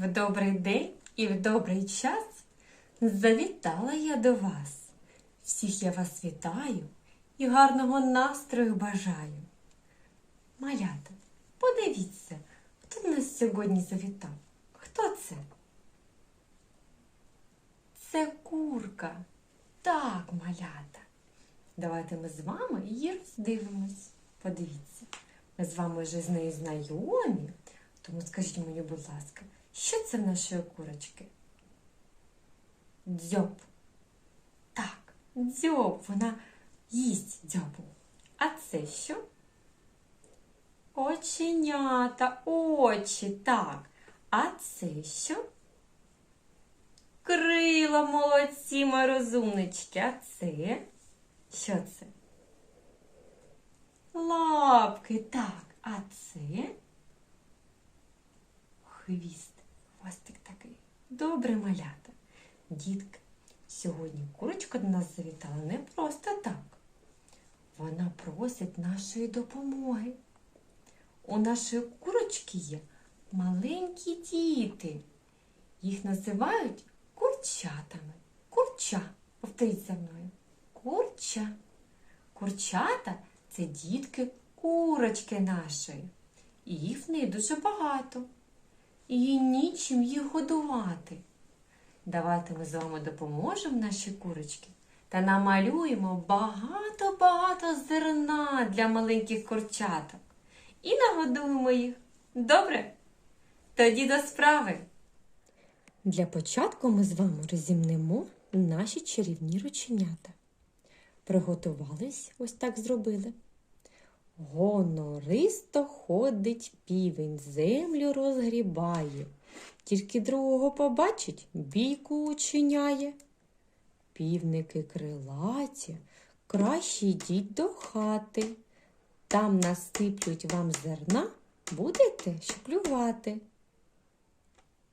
В добрий день і в добрий час завітала я до вас. Всіх я вас вітаю і гарного настрою бажаю. Малята, подивіться, хто до нас сьогодні завітав? Хто це? Це курка. Так, малята. Давайте ми з вами її роздивимось. Подивіться, ми з вами вже з нею знайомі. Тому скажіть мені, будь ласка, що це в нашої курочки? Дзьоб. Так, дзьоб, вона їсть дзьобу. А це що? Оченята, очі, так. А це що? Крила молодці, мої розумнички. А це? Що це? Лапки, так. А це? Хвіст, хвостик такий. Добре малята. Дітки, сьогодні курочка до нас завітала не просто так. Вона просить нашої допомоги. У нашої курочки є маленькі діти. Їх називають курчатами. Курча. Повторіть за мною. Курча. Курчата це дітки курочки нашої. І їх в неї дуже багато. І нічим їх годувати. Давайте ми з вами допоможемо нашій курочці та намалюємо багато-багато зерна для маленьких курчаток. І нагодуємо їх. Добре? Тоді до справи. Для початку ми з вами розімнемо наші чарівні рученята. Приготувались, ось так зробили. Гонористо ходить півень, землю розгрібає. Тільки другого побачить, бійку учиняє. Півники крилаті, краще йдіть до хати. Там насиплють вам зерна, будете шклювати.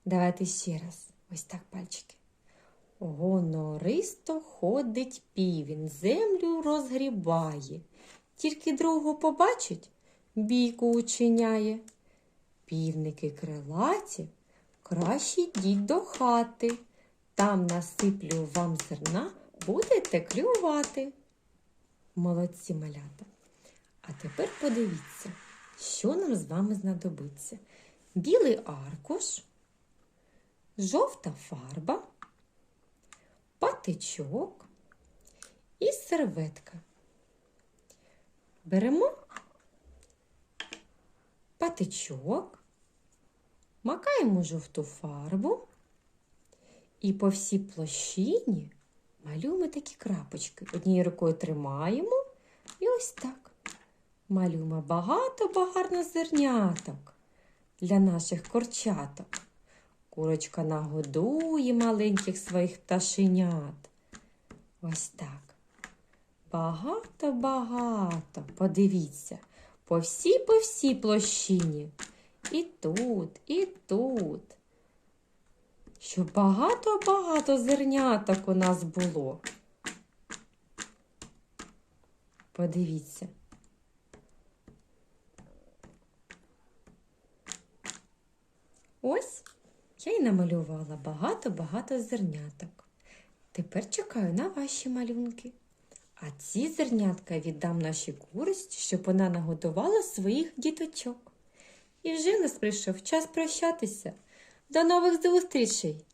Давайте ще раз, ось так пальчики. Гонористо ходить півень, землю розгрібає. Тільки другого побачить, бійку учиняє. Півники крилаті, краще йдіть до хати. Там насиплю вам зерна, будете клювати. Молодці малята. А тепер подивіться, що нам з вами знадобиться. Білий аркуш, жовта фарба, патичок і серветка. Беремо патичок, макаємо жовту фарбу і по всій площині малюємо такі крапочки. Однією рукою тримаємо і ось так. Малюємо багато-багато зерняток для наших корчаток. Курочка нагодує маленьких своїх пташенят. Ось так. Багато-багато. Подивіться, по всій по всій площині. І тут, і тут. Щоб багато-багато зерняток у нас було. Подивіться. Ось я й намалювала багато-багато зерняток. Тепер чекаю на ваші малюнки. А ці зернятка віддам нашій курочці, щоб вона нагодувала своїх діточок. І вже нас прийшов час прощатися. До нових зустрічей!